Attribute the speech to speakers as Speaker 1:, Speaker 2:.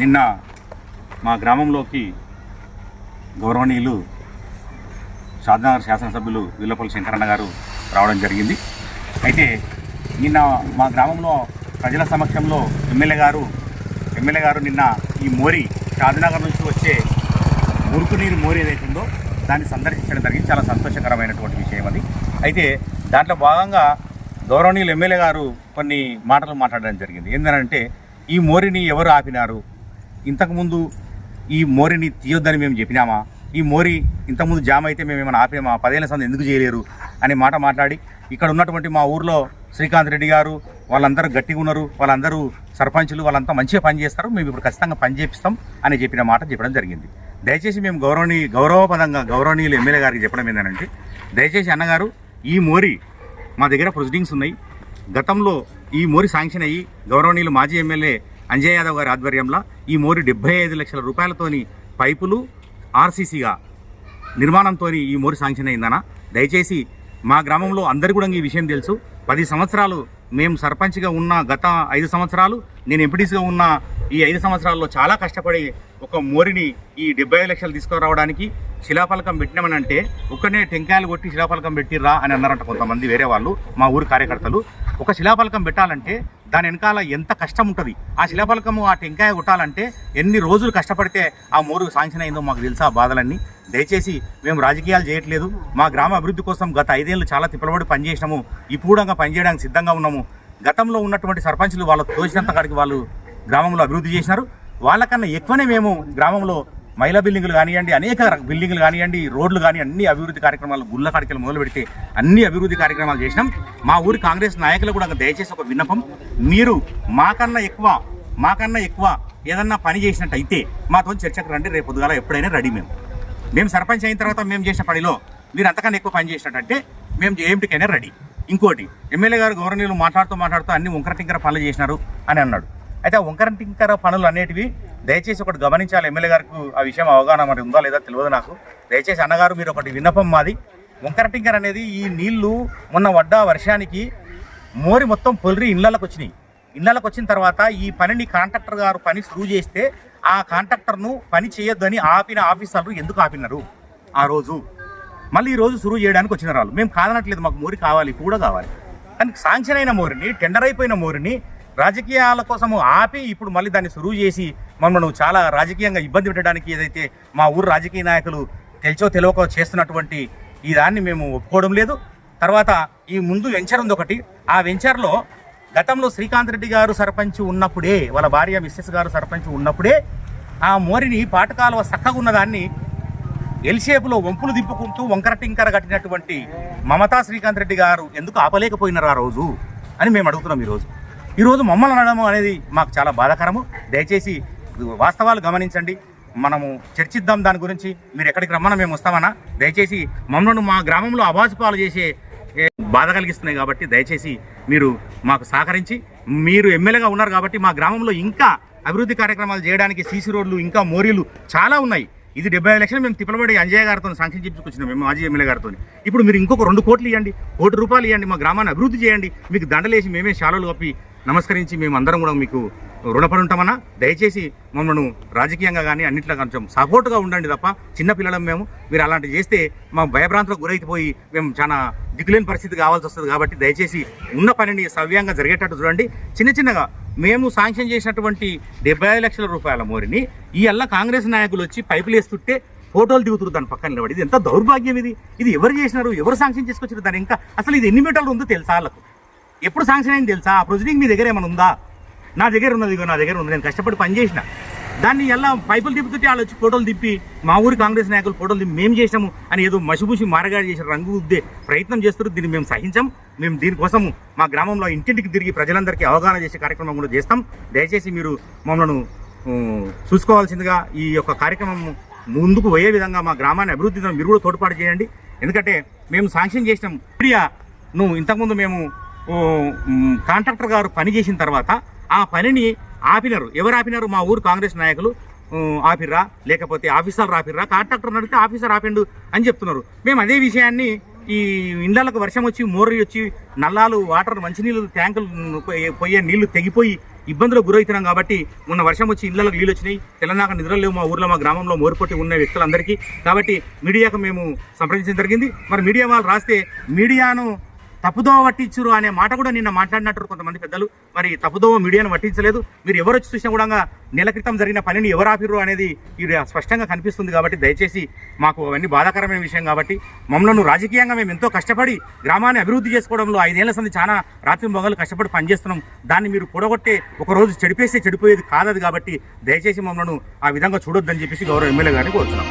Speaker 1: నిన్న మా గ్రామంలోకి గౌరవనీయులు షాద్నగర్ శాసనసభ్యులు విల్లపల్లి శంకరన్న గారు రావడం జరిగింది. అయితే నిన్న మా గ్రామంలో ప్రజల సమక్షంలో ఎమ్మెల్యే గారు ఎమ్మెల్యే గారు నిన్న ఈ మోరి షాద్నగర్ నుంచి వచ్చే మురుకునీరు మోరి ఏదైతుందో ఉందో దాన్ని సందర్శించడం జరిగింది. చాలా సంతోషకరమైనటువంటి విషయం అది. అయితే దాంట్లో భాగంగా గౌరవనీయులు ఎమ్మెల్యే గారు కొన్ని మాటలు మాట్లాడడం జరిగింది. ఏంటంటే ఈ మోరిని ఎవరు ఆపినారు? ఇంతకుముందు ఈ మోరిని తీయొద్దని మేము చెప్పినామా? ఈ మోరి ఇంతకుముందు జామ్ అయితే మేము ఏమైనా ఆపేమా? పదేళ్ళ సంది ఎందుకు చేయలేరు? అనే మాట మాట్లాడి ఇక్కడ ఉన్నటువంటి మా ఊర్లో శ్రీకాంత్ రెడ్డి గారు వాళ్ళందరూ గట్టిగా ఉన్నారు వాళ్ళందరూ సర్పంచులు వాళ్ళంతా మంచిగా పనిచేస్తారు మేము ఇప్పుడు ఖచ్చితంగా పని చేపిస్తాం అని చెప్పిన మాట చెప్పడం జరిగింది. దయచేసి మేము గౌరవనీ గౌరవపదంగా గౌరవనీయులు ఎమ్మెల్యే గారికి చెప్పడం ఏంటంటే దయచేసి అన్నగారు ఈ మోరి మా దగ్గర ప్రొసీడింగ్స్ ఉన్నాయి. గతంలో ఈ మోరి శాంక్షన్ అయ్యి గౌరవనీయులు మాజీ ఎమ్మెల్యే అంజయ్ యాదవ్ గారి ఆధ్వర్యంలో ఈ మోరి డెబ్బై ఐదు లక్షల రూపాయలతోని పైపులు ఆర్సీసీగా నిర్మాణంతో ఈ మోరి శాంక్షన్ అయిందనా దయచేసి మా గ్రామంలో అందరు కూడా ఈ విషయం తెలుసు. పది సంవత్సరాలు మేము సర్పంచ్గా ఉన్న గత ఐదు సంవత్సరాలు నేను ఎంపీటీసీగా ఉన్న ఈ ఐదు సంవత్సరాల్లో చాలా కష్టపడి ఒక మోరిని ఈ డెబ్బై లక్షలు తీసుకురావడానికి శిలాఫలకం పెట్టినామని అంటే ఒక్కనే టెంకాయలు కొట్టి శిలాఫలకం పెట్టిర్రా అని అన్నారంట కొంతమంది వేరే వాళ్ళు మా ఊరి కార్యకర్తలు. ఒక శిలాఫలకం పెట్టాలంటే దాని వెనకాల ఎంత కష్టం ఉంటుంది? ఆ శిలాఫలకము ఆ టెంకాయ కొట్టాలంటే ఎన్ని రోజులు కష్టపడితే ఆ మోరు శాంక్షన్ అయిందో మాకు తెలుసా ఆ బాధలన్నీ? దయచేసి మేము రాజకీయాలు చేయట్లేదు. మా గ్రామ అభివృద్ధి కోసం గత ఐదేళ్ళు చాలా తిప్పలబడి పనిచేసినాము. ఇప్పుడంగా పనిచేయడానికి సిద్ధంగా ఉన్నాము. గతంలో ఉన్నటువంటి సర్పంచులు వాళ్ళకు తోచినంత కాడికి వాళ్ళు గ్రామంలో అభివృద్ధి చేసినారు. వాళ్ళకన్నా ఎక్కువనే మేము గ్రామంలో మహిళా బిల్డింగులు కానివ్వండి అనేక బిల్డింగ్లు బిల్డింగులు కానివ్వండి రోడ్లు కానీ అన్ని అభివృద్ధి కార్యక్రమాలు గుళ్ళ కాడికలు మొదలు పెడితే అన్ని అభివృద్ధి కార్యక్రమాలు చేసినాం. మా ఊరి కాంగ్రెస్ నాయకులు కూడా దయచేసి ఒక విన్నపం మీరు మాకన్నా ఎక్కువ మాకన్నా ఎక్కువ ఏదన్నా పని చేసినట్టయితే మాతో చర్చకు రండి. రేపు పొద్దుగాల ఎప్పుడైనా రెడీ మేము. మేము సర్పంచ్ అయిన తర్వాత మేము చేసిన పనిలో మీరు అంతకన్నా ఎక్కువ పని చేసినట్టంటే మేము ఏమిటికైనా రెడీ. ఇంకోటి ఎమ్మెల్యే గారు గవర్నర్లు మాట్లాడుతూ మాట్లాడుతూ అన్ని వంకర టింకర పనులు చేసినారు అని అన్నాడు. అయితే ఆ వంకర టింకర పనులు అనేటివి దయచేసి ఒకటి గమనించాలి. ఎమ్మెల్యే గారికి ఆ విషయం అవగాహన మరి ఉందా లేదా తెలియదు నాకు. దయచేసి అన్నగారు మీరు ఒకటి విన్నపం మాది. వంకర టింకర అనేది ఈ నీళ్ళు మొన్న వడ్డ వర్షానికి మోరి మొత్తం పొలిరి ఇళ్ళకి వచ్చినాయి. ఇళ్ళకి వచ్చిన తర్వాత ఈ పనిని కాంట్రాక్టర్ గారు పని సురువు చేస్తే ఆ కాంట్రాక్టర్ను పని చేయొద్దని ఆపిన ఆఫీసర్లు ఎందుకు ఆపినారు? ఆ రోజు మళ్ళీ ఈ రోజు సురువు చేయడానికి వచ్చిన వాళ్ళు మేము కాదనట్లేదు మాకు మోరి కావాలి కూడా కావాలి. కానీ శాంక్షన్ అయిన మోరిని టెండర్ అయిపోయిన మోరిని రాజకీయాల కోసము ఆపి ఇప్పుడు మళ్ళీ దాన్ని సురువు చేసి మమ్మల్ని చాలా రాజకీయంగా ఇబ్బంది పెట్టడానికి ఏదైతే మా ఊరు రాజకీయ నాయకులు తెలిచో తెలియకో చేస్తున్నటువంటి ఈ దాన్ని మేము ఒప్పుకోవడం లేదు. తర్వాత ఈ ముందు వెంచర్ ఉంది ఒకటి. ఆ వెంచర్లో గతంలో శ్రీకాంత్ రెడ్డి గారు సర్పంచ్ ఉన్నప్పుడే వాళ్ళ భార్య మిస్సెస్ గారు సర్పంచ్ ఉన్నప్పుడే ఆ మోరిని పాటకాలువ చక్కగా ఉన్నదాన్ని ఎల్ షేప్లో వంపులు దింపుకుంటూ వంకర టింకర కట్టినటువంటి మమతా శ్రీకాంత్ రెడ్డి గారు ఎందుకు ఆపలేకపోయినారు ఆ రోజు అని మేము అడుగుతున్నాం ఈరోజు. ఈరోజు మమ్మల్ని అనడం అనేది మాకు చాలా బాధాకరము. దయచేసి వాస్తవాలు గమనించండి. మనము చర్చిద్దాం దాని గురించి. మీరు ఎక్కడికి రమ్మన్నా మేము వస్తామన్నా. దయచేసి మమ్మల్ని మా గ్రామంలో అభాసుపాలు చేసే బాధ కలిగిస్తున్నాయి కాబట్టి దయచేసి మీరు మాకు సహకరించి మీరు ఎమ్మెల్యేగా ఉన్నారు కాబట్టి మా గ్రామంలో ఇంకా అభివృద్ధి కార్యక్రమాలు చేయడానికి సీసీ రోడ్లు ఇంకా మోరీలు చాలా ఉన్నాయి. ఇది డెబ్బై ఐదు లక్షలు మేము తిప్పలబడి అంజయ్య గారితో సాంక్షన్ చెప్పుకొచ్చినాం మేము మాజీ ఎమ్మెల్యే గారితో ఇప్పుడు మీరు ఇంకొక రెండు కోట్లు ఇవ్వండి కోటి రూపాయలు ఇవ్వండి మా గ్రామాన్ని అభివృద్ధి చేయండి మీకు దండలేసి మేమే శాలలు కప్పి నమస్కరించి మేము అందరం కూడా మీకు రుణపడి ఉంటామన్నా దయచేసి మమ్మల్ని రాజకీయంగా కానీ అన్నింటిలో కొంచెం సపోర్ట్గా ఉండండి తప్ప చిన్నపిల్లలం మేము. మీరు అలాంటివి చేస్తే మా భయభ్రాంతులకు గురైపోయి మేము చాలా దిగులేని పరిస్థితి కావాల్సి వస్తుంది కాబట్టి దయచేసి ఉన్న పనిని సవ్యంగా జరిగేటట్టు చూడండి. చిన్న చిన్నగా మేము శాంక్షన్ చేసినటువంటి డెబ్బై లక్షల రూపాయల మోరిని ఈ అల్ల కాంగ్రెస్ నాయకులు వచ్చి పైపులు వేస్తుంటే ఫోటోలు దిగుతున్నారు దాని పక్కన నిలబడి. ఇది ఎంత దౌర్భాగ్యం ఇది? ఇది ఎవరు చేసినారు? ఎవరు శాంక్షన్ చేసుకొచ్చారు దాని ఇంకా అసలు ఇది ఎన్ని మీటర్లు ఉందో తెలుసా వాళ్ళకు ఎప్పుడు శాంక్షన్ అయింది తెలుసా? ఆ ప్రొసీడింగ్ మీ దగ్గర ఏమైనా ఉందా? నా దగ్గర ఉన్నది నా దగ్గర ఉంది నేను కష్టపడి పని చేసిన దాన్ని ఎలా పైపులు తిప్పుతుంటే వాళ్ళు వచ్చి ఫోటోలు తిప్పి మా ఊరి కాంగ్రెస్ నాయకులు ఫోటోలు తిప్పి మేము చేసాము అని ఏదో మసిబూసి మారగాడి చేసిన రంగు ఉద్దే ప్రయత్నం చేస్తారు దీన్ని మేము సహించాం మేము దీనికోసం మా గ్రామంలో ఇంటింటికి తిరిగి ప్రజలందరికీ అవగాహన చేసే కార్యక్రమం కూడా చేస్తాం. దయచేసి మీరు మమ్మల్ని చూసుకోవాల్సిందిగా ఈ యొక్క కార్యక్రమం ముందుకు పోయే విధంగా మా గ్రామాన్ని అభివృద్ధి మీరు కూడా తోడ్పాటు చేయండి. ఎందుకంటే మేము శాంక్షన్ చేసినాం. మీడియా నువ్వు ఇంతకుముందు మేము కాంట్రాక్టర్ గారు పని చేసిన తర్వాత ఆ పనిని ఆపినారు. ఎవరు ఆపినారు? మా ఊరు కాంగ్రెస్ నాయకులు ఆపిర్రా లేకపోతే ఆఫీసర్లు ఆపిర్రా కాంట్రాక్టర్ అడిగితే ఆఫీసర్ ఆపిండు అని చెప్తున్నారు. మేము అదే విషయాన్ని ఈ ఇండ్లకు వర్షం వచ్చి మోర్రి వచ్చి నల్లాలు వాటర్ మంచినీళ్ళు ట్యాంకులు పోయే- నీళ్ళు తెగిపోయి ఇబ్బందులకు గురవుతున్నాం కాబట్టి మొన్న వర్షం వచ్చి ఇళ్ళకు నీళ్ళు వచ్చినాయి. తెలంగాణ నిద్రలు లేవు మా ఊర్లో మా గ్రామంలో మోరుపొట్టి ఉన్న వ్యక్తులందరికీ. కాబట్టి మీడియాకు మేము సంప్రదించడం జరిగింది. మరి మీడియా వాళ్ళు రాస్తే మీడియాను తప్పుదోవ పట్టించురు అనే మాట కూడా నిన్న మాట్లాడినట్టు కొంతమంది పెద్దలు. మరి తప్పుదోవ మీడియాను పట్టించలేదు. మీరు ఎవరు వచ్చి చూసినా కూడా నెల క్రితం జరిగిన పనిని ఎవరు ఆపిరు అనేది ఇది స్పష్టంగా కనిపిస్తుంది కాబట్టి దయచేసి మాకు అవన్నీ బాధాకరమైన విషయం కాబట్టి మమ్మల్ని రాజకీయంగా మేము ఎంతో కష్టపడి గ్రామాన్ని అభివృద్ధి చేసుకోవడంలో ఐదేళ్ళ సంది చాలా రాత్రి మొగలు కష్టపడి పనిచేస్తున్నాం. దాన్ని మీరు కూడగొట్టే ఒకరోజు చెడిపేస్తే చెడిపోయేది కాదది కాబట్టి దయచేసి మమ్మల్ని ఆ విధంగా చూడొద్దని చెప్పేసి గౌరవ ఎమ్మెల్యే గారిని కోరుతున్నాం.